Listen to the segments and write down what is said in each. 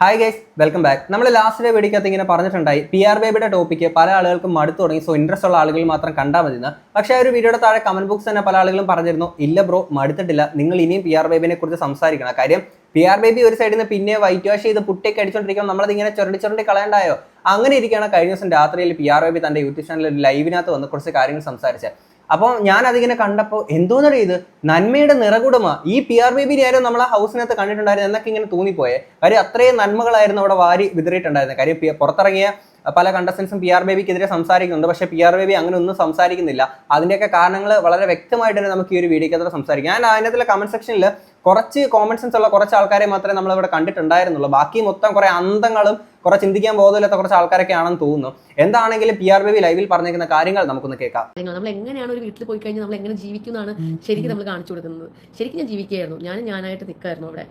Hi guys welcome back നമ്മൾ last വീഡിയോക്കകത്ത് ഇങ്ങനെ പറഞ്ഞിട്ടുണ്ടായി പി ആർ ബേബിയുടെ ടോപ്പിക്ക് പല ആളുകൾക്കും മടുത്തു തുടങ്ങി. സോ ഇൻട്രസ്റ്റ് ഉള്ള ആളുകൾ മാത്രം കണ്ടാൽ മതി എന്ന് പക്ഷേ ആ ഒരു വീഡിയോയുടെ താഴെ കമന്റ് ബോക്സ് തന്നെ പല ആളുകളും പറഞ്ഞിരുന്നു. ഇല്ല ബ്രോ മടുത്തിട്ടില്ല. നിങ്ങൾ ഇനിയും പി ആർ ബേബിനെ കുറിച്ച് സംസാരിക്കണം. കാര്യം പി ആർ ബേബി ഒരു സൈഡിൽ നിന്ന് പിന്നെ വൈറ്റ് വാഷ് ചെയ്ത് പുട്ടിയൊക്കെ അടിച്ചോണ്ടിരിക്കുമ്പോൾ നമ്മളത് ഇങ്ങനെ ചുരണ്ടി ചുരണ്ടി കളയണ്ടായോ? അങ്ങനെ ഇരിക്കുകയാണ് കഴിഞ്ഞ ദിവസം രാത്രിയിൽ പി ആർ ബേബി തന്റെ യൂട്യൂബ് ചാനലിൽ ലൈവിനകത്ത് വന്ന് കുറച്ച് കാര്യങ്ങൾ സംസാരിച്ചത്. അപ്പോൾ ഞാൻ അതിങ്ങനെ കണ്ടപ്പോൾ എന്തോന്നടി ഇത്? നന്മയുടെ നിറകുടമ. ഈ പി ആർ ബേബി ആരും നമ്മളെ ഹൗസിനകത്ത് കണ്ടിട്ടുണ്ടായിരുന്നു എന്നൊക്കെ ഇങ്ങനെ തോന്നിപ്പോയെ. കാര്യം അത്രയും നന്മകളായിരുന്നു അവിടെ വാരി വിതറിയിട്ടുണ്ടായിരുന്നത് കാര്യം പുറത്തിറങ്ങിയ പല കണ്ടസ്റ്റൻസും പി ആർ ബേബിക്കെതിരെ സംസാരിക്കുന്നുണ്ട്. പക്ഷേ പി ആർ ബേബി അങ്ങനെ ഒന്നും സംസാരിക്കുന്നില്ല. അതിന്റെയൊക്കെ കാരണങ്ങൾ വളരെ വ്യക്തമായിട്ട് തന്നെ നമുക്ക് ഈ ഒരു വീഡിയോക്കകത്ത് സംസാരിക്കാം. ഞാൻ അതിനകത്തുള്ള കമന്റ് സെക്ഷനിൽ കുറച്ച് കോമൺ സെൻസ് ഉള്ള കുറച്ച് ആൾക്കാരെ മാത്രമേ നമ്മൾ ഇവിടെ കണ്ടിട്ടുണ്ടായിരുന്നുള്ളൂ. ബാക്കി മൊത്തം കുറേ അന്തങ്ങളും കുറെ ചിന്തിക്കാൻ ബോധമില്ലാത്ത കുറച്ച് ആൾക്കാരൊക്കെ ആണെന്ന് തോന്നുന്നു. എന്താണെങ്കിലും പി ആർ ബി ലൈവിൽ പറഞ്ഞിരിക്കുന്ന കാര്യങ്ങൾ നമുക്കൊന്ന് കേൾക്കാം. നമ്മൾ എങ്ങനെയാണ് ഒരു വീട്ടിൽ പോയി കഴിഞ്ഞാൽ നമ്മൾ എങ്ങനെ ജീവിക്കുന്നതാണ് ശരിക്കും നമ്മൾ കാണിച്ചു കൊടുക്കുന്നത്. ശരിക്കും ഞാൻ ജീവിക്കുകയായിരുന്നു. ഞാൻ ഞാനായിട്ട് നിൽക്കായിരുന്നു അവിടെ.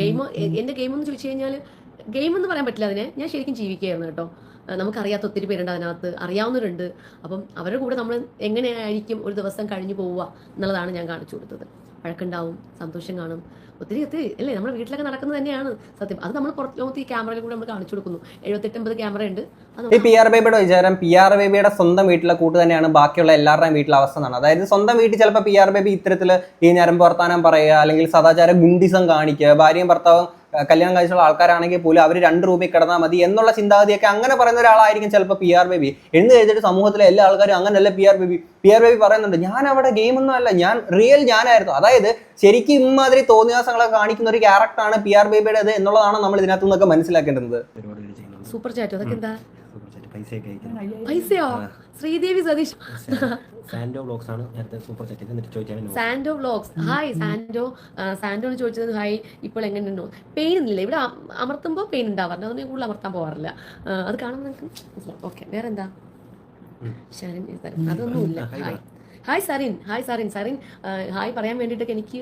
ഗെയിം എന്റെ ഗെയിം എന്ന് ചോദിച്ചു കഴിഞ്ഞാൽ ഗെയിം എന്ന് പറയാൻ പറ്റില്ല അതിനെ. ഞാൻ ശരിക്കും ജീവിക്കുകയായിരുന്നു കേട്ടോ. നമുക്കറിയാത്ത ഒത്തിരി പേരുണ്ട് അതിനകത്ത്. അറിയാവുന്നവരുണ്ട്. അപ്പം അവരുടെ കൂടെ നമ്മൾ എങ്ങനെയായിരിക്കും ഒരു ദിവസം കഴിഞ്ഞു പോവുക എന്നുള്ളതാണ് ഞാൻ കാണിച്ചു കൊടുത്തത്. വഴക്കുണ്ടാവും സന്തോഷം കാണും. ഒത്തിരി ഒത്തിരി അല്ലേ? നമ്മുടെ വീട്ടിലൊക്കെ നടക്കുന്നത് തന്നെയാണ് സത്യം. അത് നമ്മൾ പുറത്ത് ലോകത്ത് ഈ ക്യാമറയിൽ കൂടെ നമ്മൾ കാണിച്ചു കൊടുക്കുന്നു. എഴുപത്തെട്ടമ്പത് ക്യാമറ ഉണ്ട്. ഈ പി ആർ ബേബിയുടെ വിചാരം പി ആർ ബേബിയുടെ സ്വന്തം വീട്ടിലെ കൂട്ട് തന്നെയാണ് ബാക്കിയുള്ള എല്ലാവരുടെയും വീട്ടിലെ അവസ്ഥ എന്നാണ്. അതായത് സ്വന്തം വീട്ടിൽ ചിലപ്പോൾ പി ആർ ബേബി ഇത്തരത്തിൽ ഈ ഞരമ്പ് വർത്താനം പറയുക അല്ലെങ്കിൽ സദാചാര ഗുണ്ടിസം കാണിക്കുക ഭാര്യയും ഭർത്താവും കല്യാണം കഴിച്ചുള്ള ആൾക്കാരാണെങ്കിൽ പോലും അവർ രണ്ട് റൂമിൽ കിടന്നാൽ മതി എന്നുള്ള ചിന്താഗതിയൊക്കെ അങ്ങനെ പറയുന്ന ഒരാളായിരിക്കും ചിലപ്പോൾ പി ആർ ബേബി എന്ന് കഴിഞ്ഞിട്ട് സമൂഹത്തിലെ എല്ലാ ആൾക്കാരും അങ്ങനെയല്ല P R Baby P R Baby പറയുന്നുണ്ട് ഞാൻ അവിടെ ഗെയിം ഒന്നും അല്ല ഞാൻ റിയൽ ഞാനായിരുന്നു. അതായത് ശരിക്കും ഇമാതിരി തോന്നിയാസങ്ങളൊക്കെ കാണിക്കുന്ന ഒരു ക്യാരക്ടറാണ് പി ആർ ബേബിയുടേത് എന്നുള്ളതാണ് നമ്മൾ ഇതിനകത്തു നിന്നൊക്കെ മനസ്സിലാക്കേണ്ടത്. സൂപ്പർ ചാറ്റ് അതൊക്കെ എന്താ? പൈസയോ? ശ്രീദേവി സതീഷ്. സാൻഡോ ബ്ലോഗ്സ് ആണ് നേരത്തെ സൂപ്പർ ചാറ്റ് എന്നിട്ട് ചോദിച്ചാൽ സാൻഡോ വ്ലോഗ്സ് ഹായ് സാൻഡോ സാൻഡോ എന്ന് ചോദിച്ചത് ഹായ് ഇപ്പോൾ എങ്ങനെയുണ്ടോ? പെയിൻ ഇല്ല ഇവിടെ അമർത്തുമ്പോൾ പെയിൻ ഉണ്ടാവാറില്ല അതുകൊണ്ട് കൂടുതൽ അമർത്താൻ പോകാറില്ല അത് കാണുമ്പോൾ നിങ്ങൾക്ക് ഓക്കെ വേറെ എന്താ ഷാരിൻ is there. അതൊന്നുമില്ല hi. Hi Sarin hi Sarin Sarin hi പറയാൻ വേണ്ടിയിട്ടൊക്കെ എനിക്ക്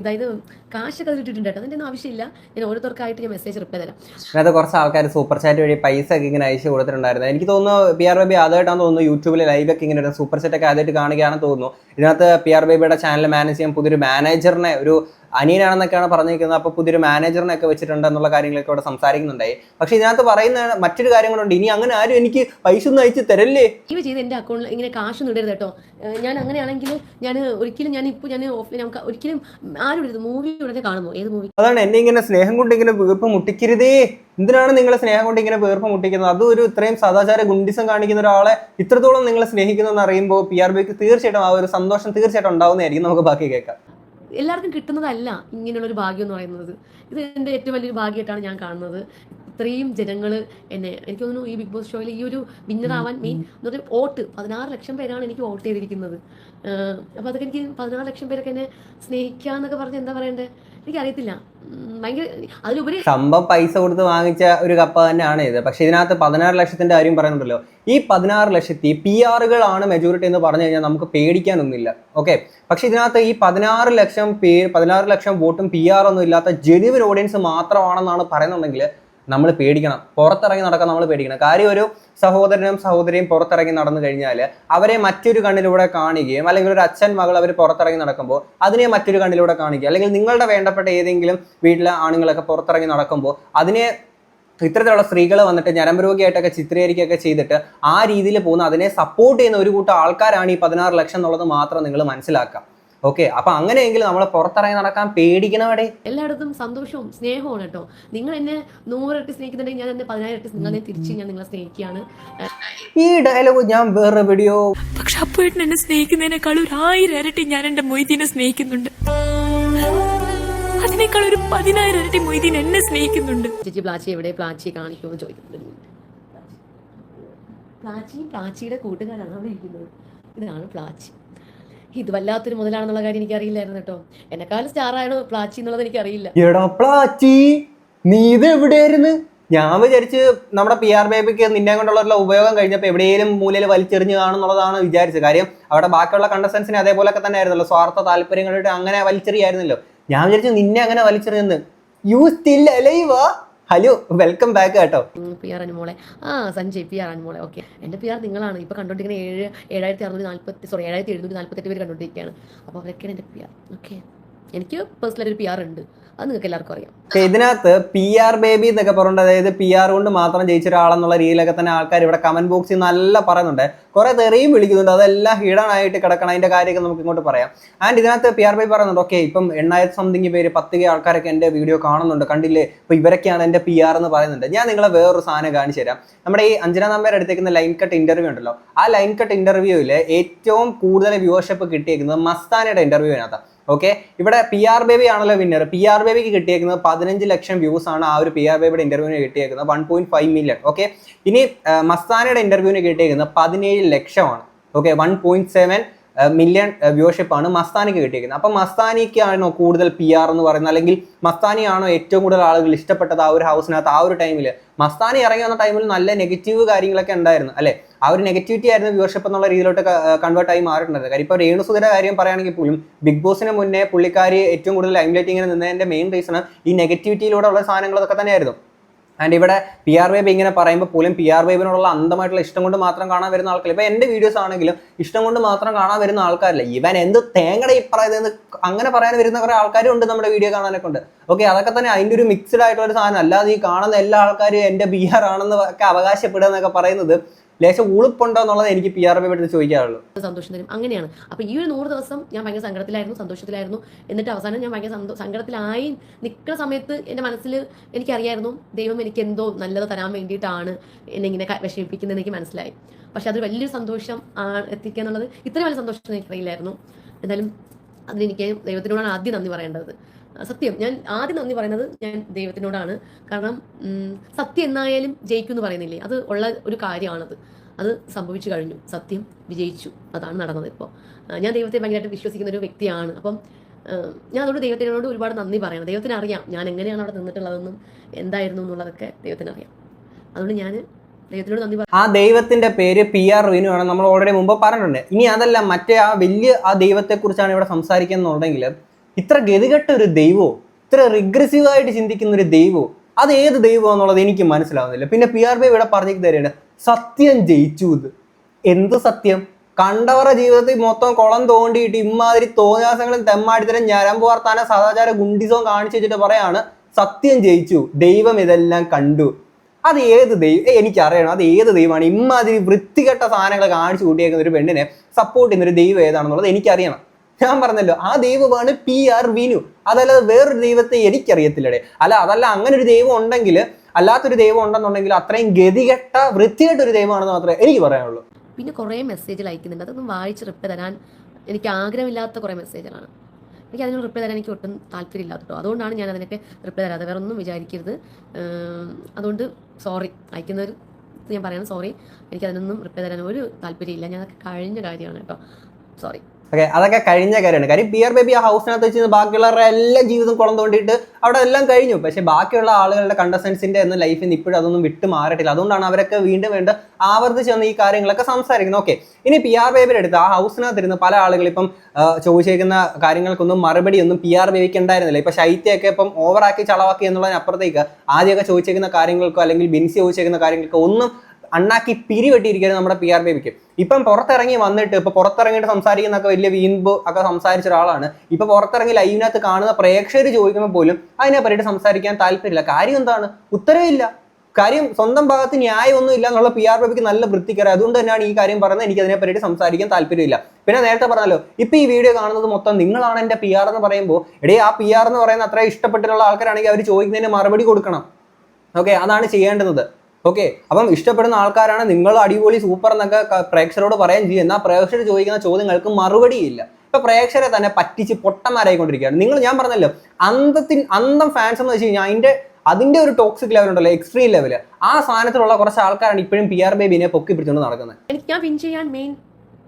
അതായത് കാശൊക്കെ കിട്ടിയിട്ടുണ്ട് കേട്ടോ. അതിന്റെ ഒന്നും ആവശ്യമില്ല. ഞാൻ ഓരോരുത്തർക്കായിട്ട് ഞാൻ മെസ്സേജ് റിപ്ലൈ തരാം. അത് കുറച്ച് ആൾക്കാർ സൂപ്പർ ചാറ്റ് വഴി പൈസ ഒക്കെ ഇങ്ങനെ അയച്ചു കൊടുത്തിട്ടുണ്ടായിരുന്നു. എനിക്ക് തോന്നുന്നു പി ആർ ബേബി ആദ്യമായിട്ടാണ് തോന്നുന്നു യൂട്യൂബിൽ ലൈവൊക്കെ ഇങ്ങനെ സൂപ്പർ ചാറ്റ് ഒക്കെ ആദ്യമായിട്ട് കാണുകയാണെന്ന് തോന്നുന്നു. ഇതിനകത്ത് പി ആർ ബേബിയുടെ ചാനൽ മാനേജ് ചെയ്യാൻ പുതിയൊരു മാനേജറിനെ ഒരു അനിയനാണെന്നൊക്കെയാണ് പറഞ്ഞിരിക്കുന്നത്. അപ്പോൾ പുതിയൊരു മാനേജറിനെ ഒക്കെ വെച്ചിട്ടുണ്ട് എന്നുള്ള കാര്യങ്ങളൊക്കെ ഇവിടെ സംസാരിക്കുന്നുണ്ടായി. പക്ഷേ ഇതിനകത്ത് പറയുന്ന മറ്റൊരു കാര്യങ്ങളുണ്ട്. ഇനി അങ്ങനെ ആരും എനിക്ക് പൈസ ഒന്നും അയച്ചു തരല്ലേ? ഇവ ചെയ്ത് എന്റെ അക്കൗണ്ടിൽ ഇങ്ങനെ കാശ് ഇടരുത് കേട്ടോ. ഞാൻ അങ്ങനെയാണെങ്കിൽ ഞാൻ ഒരിക്കലും ഞാൻ ഇപ്പോൾ ഞാൻ ഓഫ്ലൈൻ നമുക്ക് ഒരിക്കലും ആരും ഇടരുത്. മൂവി ഉടനെ കാണുന്നു. ഏത് മൂവി അതാണ് എന്നെ ഇങ്ങനെ സ്നേഹം കൊണ്ട് ഇങ്ങനെ വീർപ്പ് മുട്ടിക്കരുതേ. എന്തിനാണ് നിങ്ങളെ സ്നേഹം കൊണ്ട് ഇങ്ങനെ വീർപ്പ് മുട്ടിക്കുന്നത്? അതും ഒരു ഇത്രയും സദാചാര ഗുണ്ടിസം കാണിക്കുന്ന ഒരാളെ ഇത്രത്തോളം നിങ്ങളെ സ്നേഹിക്കുന്നു എന്ന് അറിയുമ്പോൾ പി ആർ ബിക്ക് തീർച്ചയായിട്ടും ആ ഒരു സന്തോഷം തീർച്ചയായിട്ടും ഉണ്ടാവുന്നതായിരിക്കും നമുക്ക് ബാക്കി കേൾക്കാം. എല്ലാവർക്കും കിട്ടുന്നതല്ല ഇങ്ങനെയുള്ളൊരു ഭാഗ്യം എന്ന് പറയുന്നത്. ഇത് എന്റെ ഏറ്റവും വലിയൊരു ഭാഗ്യമായിട്ടാണ് ഞാൻ കാണുന്നത്. ഇത്രയും ജനങ്ങൾ എന്നെ എനിക്ക് തോന്നുന്നു ഈ ബിഗ് ബോസ് ഷോയിൽ ഈ ഒരു വിന്നറാവാൻ മെയിൻ എന്ന് പറഞ്ഞാൽ വോട്ട്. പതിനാറ് ലക്ഷം പേരാണ് എനിക്ക് വോട്ട് ചെയ്തിരിക്കുന്നത്. അപ്പോൾ അതൊക്കെ എനിക്ക് പതിനാറ് ലക്ഷം പേരൊക്കെ എന്നെ സ്നേഹിക്കുക എന്നൊക്കെ പറഞ്ഞ് എന്താ പറയണ്ടേ? എനിക്കറിയത്തില്ല. ഭയങ്കര അതിലുപരി സംഭവം പൈസ കൊടുത്ത് വാങ്ങിച്ച ഒരു കപ്പ തന്നെയാണ് ഇത്. പക്ഷെ ഇതിനകത്ത് പതിനാറ് ലക്ഷത്തിന്റെ കാര്യം പറയുന്നുണ്ടല്ലോ. ഈ പതിനാറ് ലക്ഷത്തി പി ആറുകളാണ് മെജോറിറ്റി എന്ന് പറഞ്ഞു കഴിഞ്ഞാൽ നമുക്ക് പേടിക്കാനൊന്നുമില്ല. ഓക്കെ പക്ഷെ ഇതിനകത്ത് ഈ പതിനാറ് ലക്ഷം പേര് പതിനാറ് ലക്ഷം വോട്ടും പി ആർ ഒന്നും ഇല്ലാത്ത ജെനുവിൻ ഓഡിയൻസ് മാത്രമാണെന്നാണ് പറയുന്നുണ്ടെങ്കിൽ നമ്മൾ പേടിക്കണം. പുറത്തിറങ്ങി നടക്കാൻ നമ്മൾ പേടിക്കണം. കാര്യം ഒരു സഹോദരനും സഹോദരിയും പുറത്തിറങ്ങി നടന്നു കഴിഞ്ഞാൽ അവരെ മറ്റൊരു കണ്ണിലൂടെ കാണുകയും അല്ലെങ്കിൽ ഒരു അച്ഛൻ മകൾ അവർ പുറത്തിറങ്ങി നടക്കുമ്പോൾ അതിനെ മറ്റൊരു കണ്ണിലൂടെ കാണുക അല്ലെങ്കിൽ നിങ്ങളുടെ വേണ്ടപ്പെട്ട ഏതെങ്കിലും വീട്ടിലെ ആണുങ്ങളൊക്കെ പുറത്തിറങ്ങി നടക്കുമ്പോൾ അതിനെ ഇത്തരത്തിലുള്ള സ്ത്രീകൾ വന്നിട്ട് ഞരമ്പ് രോഗിയായിട്ടൊക്കെ ചിത്രീകരിക്കുകയൊക്കെ ചെയ്തിട്ട് ആ രീതിയിൽ പോകുന്ന അതിനെ സപ്പോർട്ട് ചെയ്യുന്ന ഒരു കൂട്ടം ആൾക്കാരാണ് ഈ പതിനാറ് ലക്ഷം എന്നുള്ളത് മാത്രം നിങ്ങൾ മനസ്സിലാക്കാം ഓക്കെ അപ്പൊ അങ്ങനെയെങ്കിൽ നമ്മൾ പുറത്തിറങ്ങി നടക്കാൻ പേടിക്കണവടെ എല്ലായിടത്തും സന്തോഷവും സ്നേഹവും കേട്ടോ. നിങ്ങൾ എന്നെ നൂറിരട്ടി സ്നേഹിക്കുന്നുണ്ടെങ്കിൽ ഞാൻ എന്നെ പതിനായിരട്ടി നിങ്ങളെ തിരിച്ച് ഞാൻ നിങ്ങളെ സ്നേഹിക്കുകയാണ്. ഈ ഡയലോഗ് ഞാൻ വേറെ വീഡിയോ പക്ഷെ അപ്പോഴേട്ടൻ എന്നെ സ്നേഹിക്കുന്നതിനേക്കാൾ ഒരു ആയിരം ഇരട്ടി ഞാൻ എന്റെ മൊയ്തീനെ സ്നേഹിക്കുന്നുണ്ട്. അതിനേക്കാൾ ഒരു പതിനായിരം ഇരട്ടി മൊയ്തീൻ എന്നെ സ്നേഹിക്കുന്നുണ്ട്. ചേച്ചി പ്ലാച്ചി എവിടെ? പ്ലാച്ചി കാണിക്കുമെന്ന് ചോദിക്കുന്നുണ്ട്. പ്ലാച്ചി പ്ലാച്ചിയുടെ കൂട്ടുകാരാണ് അവിടെ ഇരിക്കുന്നത്. ഇതാണ് പ്ലാച്ചി. ഇത് വല്ലാത്തൊരു മുതലാണെന്നുള്ള കാര്യം എനിക്ക് അറിയില്ലായിരുന്നു കേട്ടോ. എന്നെക്കാളും സ്റ്റാറാണ് പ്ലാച്ചി എന്നുള്ളത് എനിക്ക് അറിയില്ല എടാ പ്ലാച്ചി നീ ഇത് എവിടെയായിരുന്നു? ഞാൻ വിചാരിച്ച് നമ്മുടെ പി ആർ ബേബിക്ക് നിന്നെ കൊണ്ടുള്ള ഉപയോഗം കഴിഞ്ഞപ്പോൾ എവിടെയെങ്കിലും മൂലയിൽ വലിച്ചെറിഞ്ഞു കാണുന്നുള്ളതാണ് വിചാരിച്ചത്. കാര്യം അവിടെ ബാക്കിയുള്ള കണ്ടസ്റ്റൻസിനെ അതേപോലൊക്കെ തന്നെ ആയിരുന്നല്ലോ സ്വാർത്ഥ താല്പര്യങ്ങളുടെ അങ്ങനെ വലിച്ചെറിയായിരുന്നല്ലോ. ഞാൻ വിചാരിച്ചു നിന്നെ അങ്ങനെ വലിച്ചെറിയുന്നു യു സ്റ്റിൽ അലൈവാ ഹലോ വെൽക്കം ബാക്ക് കേട്ടോ. പി ആർ അനുമോളെ ആ സഞ്ജയ് പി ആർ അനുമോളെ ഓക്കെ എന്റെ പി ആർ നിങ്ങളാണ്. ഇപ്പോൾ കണ്ടോണ്ടിരിക്കുന്ന ഏഴ് ഏഴായിരത്തി അറുന്നൂറ്റി നാൽപ്പത്തി സോറി ഏഴായിരത്തി എഴുന്നൂറ്റി നാൽപ്പത്തെട്ട് പേര് കണ്ടോണ്ടിരിക്കുകയാണ്. അപ്പോൾ അവരൊക്കെയാണ് എന്റെ പി ആർ ഓക്കെ എനിക്ക് പേഴ്സണലി ഒരു പി ആർ ഉണ്ട്. അത് നിങ്ങൾക്ക് എല്ലാവർക്കും അറിയാം. ഇതിനകത്ത് പി ആർ ബേബി എന്നൊക്കെ പറഞ്ഞിട്ട് അതായത് പി ആർ കൊണ്ട് മാത്രം ജയിച്ച ഒരാളെന്നുള്ള രീതിയിലൊക്കെ തന്നെ ആൾക്കാർ ഇവിടെ കമന്റ് ബോക്സിൽ നല്ല പറയുന്നുണ്ട്. കുറെ തെറിയും വിളിക്കുന്നുണ്ട്. അതെല്ലാം ഹിഡൺ ആയിട്ട് കിടക്കണം. അതിന്റെ കാര്യമൊക്കെ നമുക്ക് ഇങ്ങോട്ട് പറയാം. ആൻഡ് ഇതിനകത്ത് പി ആർ ബേബി പറയുന്നുണ്ട്. ഓക്കെ ഇപ്പം എണ്ണായിരത്തി സംതിങ് പേര് പത്ത് കെ ആൾക്കാരൊക്കെ എന്റെ വീഡിയോ കാണുന്നുണ്ട്. കണ്ടില്ലേ? ഇപ്പൊ ഇവരൊക്കെയാണ് എന്റെ പി ആർ എന്ന് പറയുന്നുണ്ട്. ഞാൻ നിങ്ങളെ വേറൊരു സാധനം കാണിച്ചു തരാം. നമ്മുടെ ഈ അഞ്ജന നമ്പർ എടുത്തേക്കുന്ന ലൈൻ കട്ട് ഇന്റർവ്യൂ ഉണ്ടല്ലോ. ആ ലൈൻ കട്ട് ഇന്റർവ്യൂവിൽ ഏറ്റവും കൂടുതൽ വ്യൂവർഷിപ്പ് കിട്ടിയേക്കുന്നത് മസ്താനയുടെ ഇന്റർവ്യൂവിനകത്ത് ഓക്കെ ഇവിടെ പി ആർ ബേബി ആണല്ലോ വിന്നർ പി ആർ ബേബിക്ക് കിട്ടിയേക്കുന്നത് പതിനഞ്ച് ലക്ഷം വ്യൂസ് ആണ് ആ ഒരു പി ആർ ബേബിയുടെ ഇന്റർവ്യൂവിന് കിട്ടിയേക്കുന്നത്. One point five million okay ഇനി മസ്താനയുടെ ഇന്റർവ്യൂവിന് കിട്ടിയേക്കുന്നത് പതിനേഴ് ലക്ഷമാണ്. Okay one point seven million വ്യൂഷിപ്പാണ് മസ്താനിക്ക് കിട്ടിയിരിക്കുന്നത്. അപ്പം മസ്താനിക്കാണോ കൂടുതൽ പി ആർ എന്ന് പറയുന്നത്? അല്ലെങ്കിൽ മസ്താനിയാണോ ഏറ്റവും കൂടുതൽ ആളുകൾ ഇഷ്ടപ്പെട്ടത് ആ ഒരു ഹൗസിനകത്ത് ആ ഒരു ടൈമിൽ മസ്താനി ഇറങ്ങി വന്ന ടൈമിൽ നല്ല നെഗറ്റീവ് കാര്യങ്ങളൊക്കെ ഉണ്ടായിരുന്നു അല്ലേ? ആ ഒരു നെഗറ്റിവിറ്റി ആയിരുന്നു വ്യൂവർഷിപ്പ് എന്നുള്ള രീതിയിലോട്ട് കൺവേർട്ട് ആയി മാറിയിട്ടുണ്ടായിരുന്നു കാര്യം ഇപ്പോൾ രേണുസുധയുടെ കാര്യം പറയുകയാണെങ്കിൽ പോലും ബിഗ് ബോസിന് മുന്നേ പുള്ളിക്കാരി ഏറ്റവും കൂടുതൽ ലൈംലൈറ്റിങ്ങിന് നിന്നതിന്റെ മെയിൻ റീസൺ ഈ നെഗറ്റിവിറ്റിയിലൂടെ ഉള്ള സാധനങ്ങളൊക്കെ തന്നെയായിരുന്നു. ആൻഡ് ഇവിടെ പി ആർ വേബ് ഇങ്ങനെ പറയുമ്പോൾ പോലും പി ആർ വേബിനോടുള്ള അന്തമായിട്ടുള്ള ഇഷ്ടം കൊണ്ട് മാത്രം കാണാൻ വരുന്ന ആൾക്കാർ ഇപ്പം എന്റെ വീഡിയോസ് ആണെങ്കിലും ഇഷ്ടം കൊണ്ട് മാത്രം കാണാൻ വരുന്ന ആൾക്കാരില്ല. ഇവൻ എന്ത് തേങ്ങടെ ഈ പറയുന്നത് അങ്ങനെ പറയാൻ വരുന്ന കുറേ ആൾക്കാരും ഉണ്ട് നമ്മുടെ വീഡിയോ കാണാനൊക്കെ ഉണ്ട്. ഓക്കെ അതൊക്കെ തന്നെ അതിന്റെ ഒരു മിക്സ്ഡ് ആയിട്ടുള്ള ഒരു സാധനം. അല്ലാതെ ഈ കാണുന്ന എല്ലാ ആൾക്കാരും എന്റെ ബി ആർ ആണെന്ന് ഒക്കെ അവകാശപ്പെടുക എന്നൊക്കെ പറയുന്നത് ലേശം ഉളുപ്പുണ്ടോ എന്നുള്ളത് എനിക്ക് പി ആർ വേബ് എടുത്ത് ചോദിക്കാറുള്ളൂ. സന്തോഷം തരും. അങ്ങനെയാണ്. അപ്പൊ ഈ ഒരു നൂറ് ദിവസം ഞാൻ ഭയങ്കര സങ്കടത്തിലായിരുന്നു സന്തോഷത്തിലായിരുന്നു. എന്നിട്ട് അവസാനം ഞാൻ ഭയങ്കര സങ്കടത്തിലായി നിൽക്കുന്ന സമയത്ത് എന്റെ മനസ്സിൽ എനിക്കറിയായിരുന്നു ദൈവം എനിക്ക് എന്തോ നല്ലത് തരാൻ വേണ്ടിയിട്ടാണ് എന്നെ ഇങ്ങനെ വിഷമിപ്പിക്കുന്നത് എനിക്ക് മനസ്സിലായി. പക്ഷെ അതൊരു വലിയൊരു സന്തോഷം എത്തിക്കുക എന്നുള്ളത് ഇത്രയും വലിയ സന്തോഷം എനിക്കറിയില്ലായിരുന്നു. എന്തായാലും അതിനെനിക്ക് ദൈവത്തിനോടാണ് ആദ്യം നന്ദി പറയേണ്ടത്. സത്യം. ഞാൻ ആദ്യം നന്ദി പറയുന്നത് ഞാൻ ദൈവത്തിനോടാണ്. കാരണം സത്യം എന്നായാലും ജയിക്കും എന്ന് പറയുന്നില്ലേ? അത് ഉള്ള ഒരു കാര്യമാണത്. അത് സംഭവിച്ചു കഴിഞ്ഞു. സത്യം വിജയിച്ചു. അതാണ് നടന്നത് ഇപ്പോൾ ഞാൻ ദൈവത്തെ ഭയങ്കരമായിട്ട് വിശ്വസിക്കുന്ന ഒരു വ്യക്തിയാണ്. അപ്പം ഞാൻ അതുകൊണ്ട് ദൈവത്തിനോട് ഒരുപാട് നന്ദി പറയണം. ദൈവത്തിന് അറിയാം ഞാൻ എങ്ങനെയാണ് അവിടെ നിന്നിട്ടുള്ളതെന്നും എന്തായിരുന്നു എന്നുള്ളതൊക്കെ ദൈവത്തിന് അറിയാം അതുകൊണ്ട് ഞാൻ ആ ദൈവത്തിന്റെ പേര് പി ആർ വിനു ആണ്. നമ്മൾ ഓൾറെഡി മുമ്പ് പറഞ്ഞിട്ടുണ്ട്. ഇനി അതല്ല മറ്റേ ആ വലിയ ആ ദൈവത്തെ കുറിച്ചാണ് ഇവിടെ സംസാരിക്കുന്നുണ്ടെങ്കിൽ ഇത്ര ഗതികെട്ട ഒരു ദൈവമോ ഇത്ര റിഗ്രസീവ് ആയിട്ട് ചിന്തിക്കുന്ന ഒരു ദൈവമോ അത് ഏത് ദൈവമാണെന്നുള്ളത് എനിക്ക് മനസ്സിലാവുന്നില്ല. പിന്നെ പി ആർ ബി ഇവിടെ പറഞ്ഞു തരുകയാണ് സത്യം ജയിച്ചു ഇത്. എന്ത് സത്യം? കണ്ടവരുടെ ജീവിതത്തിൽ മൊത്തം കുളം തോണ്ടിയിട്ട് ഇമാതിരി തോന്നിയാസങ്ങളും തെമ്മാടിത്തരം ഞരമ്പ് വർത്താന സദാചാര ഗുണ്ടിസവും കാണിച്ചു വെച്ചിട്ട് പറയാണ് സത്യം ജയിച്ചു ദൈവം ഇതെല്ലാം കണ്ടു. അത് ഏത് ദൈവം എനിക്കറിയണം അത് ഏത് ദൈവമാണ് ഇമ്മാതിരി വൃത്തികെട്ട സാധനങ്ങൾ കാണിച്ചു കൂട്ടിയേക്കുന്ന ഒരു പെണ്ണിനെ സപ്പോർട്ട് ചെയ്യുന്ന ഒരു ദൈവം ഏതാണെന്നുള്ളത് എനിക്കറിയണം. ഞാൻ പറഞ്ഞല്ലോ ആ ദൈവമാണ് പി ആർ വിനു. അതല്ലാതെ വേറൊരു ദൈവത്തെ എനിക്കറിയത്തില്ലടേ. അല്ല അതല്ല അങ്ങനെ ഒരു ദൈവം ഉണ്ടെങ്കിൽ അല്ലാത്തൊരു ദൈവം ഉണ്ടെന്നുണ്ടെങ്കിൽ അത്രയും ഗതികെട്ട വൃത്തികെട്ട ഒരു ദൈവമാണെന്ന് മാത്രമേ എനിക്ക് പറയാനുള്ളൂ. പിന്നെ കുറേ മെസ്സേജ് അയക്കുന്നുണ്ട്. അതൊന്നും വായിച്ച് റിപ്ലൈ തരാൻ എനിക്ക് ആഗ്രഹമില്ലാത്ത കുറേ മെസ്സേജുകളാണ് എനിക്ക് അതിനോട് റിപ്ലൈ തരാൻ എനിക്ക് ഒട്ടും താല്പര്യമില്ല കേട്ടോ. അതുകൊണ്ടാണ് ഞാൻ അതിനൊക്കെ റിപ്ലൈ തരാതെ വേറെ ഒന്നും വിചാരിക്കരുത്. അതുകൊണ്ട് സോറി അയക്കുന്നവർ ഞാൻ പറയണം സോറി എനിക്ക് അതിനൊന്നും റിപ്ലൈ തരാൻ ഒരു താല്പര്യമില്ല. ഞാൻ കഴിഞ്ഞ കാര്യമാണ് കേട്ടോ. സോറി ഓക്കെ അതൊക്കെ കഴിഞ്ഞ കാര്യമാണ്. കാര്യം പിയർ ബേബി ആ ഹൗസിനകത്ത് വെച്ച് ബാക്കിയുള്ളവരുടെ എല്ലാ ജീവിതം കുളം തോണ്ടിയിട്ട് അവിടെ എല്ലാം കഴിഞ്ഞു. പക്ഷെ ബാക്കിയുള്ള ആളുകളുടെ കണ്ടസ്റ്റൻസിന്റെ എന്ന ലൈഫിൽ നിന്ന് ഇപ്പോഴും അതൊന്നും വിട്ടു മാറിയിട്ടില്ല. അതുകൊണ്ടാണ് അവരൊക്കെ വീണ്ടും വീണ്ടും ആവർത്തിച്ച് വന്ന് ഈ കാര്യങ്ങളൊക്കെ സംസാരിക്കുന്നത്. ഓക്കെ ഇനി പി ആർ ബേബിയുടെ അടുത്ത് ആ ഹൗസിനകത്ത് ഇരുന്ന് പല ആളുകൾ ഇപ്പം ചോദിച്ചേക്കുന്ന കാര്യങ്ങൾക്കൊന്നും മറുപടി ഒന്നും പി ആർ ബേബിക്ക് ഉണ്ടായിരുന്നില്ല. ഇപ്പൊ ശൈത്യമൊക്കെ ഇപ്പം ഓവറാക്കി ചളവാക്കി എന്നുള്ളതിനപ്പുറത്തേക്ക് ആദ്യമൊക്കെ ചോദിച്ചേക്കുന്ന കാര്യങ്ങൾക്കോ അല്ലെങ്കിൽ ബിൻസി ചോദിച്ചേക്കുന്ന കാര്യങ്ങൾക്കോ ഒന്നും അണ്ണാക്കി പിരി വെട്ടിയിരിക്കുന്നത് നമ്മുടെ പി ആർ ബേബിക്ക് ഇപ്പം പുറത്തിറങ്ങി വന്നിട്ട് ഇപ്പൊ പുറത്തിറങ്ങിയിട്ട് സംസാരിക്കുന്നൊക്കെ വലിയ വീമ്പ് ഒക്കെ സംസാരിച്ച ഒരാളാണ് ഇപ്പൊ പുറത്തിറങ്ങി ലൈവിനകത്ത് കാണുന്ന പ്രേക്ഷകർ ചോദിക്കുമ്പോൾ പോലും അതിനെ പറ്റിയിട്ട് സംസാരിക്കാൻ താല്പര്യമില്ല. കാര്യം എന്താണ്? ഉത്തരവില്ല കാര്യം സ്വന്തം ഭാഗത്ത് ന്യായമൊന്നും ഇല്ല എന്നുള്ള പി ആർ ബേബിക്ക് നല്ല വൃത്തിക്കറി അതുകൊണ്ട് തന്നെയാണ് ഈ കാര്യം പറയുന്നത്. എനിക്ക് അതിനെ പറ്റി സംസാരിക്കാൻ താല്പര്യമില്ല. പിന്നെ നേരത്തെ പറഞ്ഞല്ലോ ഇപ്പൊ ഈ വീഡിയോ കാണുന്നത് മൊത്തം നിങ്ങളാണ് എന്റെ പി ആർ എന്ന് പറയുമ്പോൾ എടേ ആ പി ആർ എന്ന് പറയുന്ന അത്ര ഇഷ്ടപ്പെട്ടിട്ടുള്ള ആൾക്കാരാണെങ്കിൽ അവർ ചോദിക്കുന്നതിന് മറുപടി കൊടുക്കണം. ഓക്കെ അതാണ് ചെയ്യേണ്ടുന്നത് ഓക്കെ അപ്പം ഇഷ്ടപ്പെടുന്ന ആൾക്കാരാണ് നിങ്ങൾ അടിപൊളി സൂപ്പർ എന്നൊക്കെ പ്രേക്ഷകരോട് പറയാൻ ചെയ്യും എന്നാൽ പ്രേക്ഷകർ ചോദിക്കുന്ന ചോദ്യങ്ങൾക്ക് മറുപടിയില്ല ഇപ്പൊ പ്രേക്ഷകരെ തന്നെ പറ്റിച്ച് പൊട്ടന്മാരായിക്കൊണ്ടിരിക്കുകയാണ്. നിങ്ങൾ ഞാൻ പറഞ്ഞല്ലോ അന്തത്തിൻ അന്തം ഫാൻസ് എന്ന് വെച്ച് കഴിഞ്ഞാൽ അതിന്റെ അതിന്റെ ഒരു ടോക്സിക് ലെവൽ ഉണ്ടല്ലോ എക്സ്ട്രീം ലെവൽ ആ സാധനത്തിലുള്ള കുറച്ച് ആൾക്കാരാണ് ഇപ്പോഴും പി ആർ ബേബിനെ പൊക്കി പിടിച്ചുകൊണ്ട് നടക്കുന്നത്. എനിക്ക് ഞാൻ വിൻ ചെയ്യാൻ മെയിൻ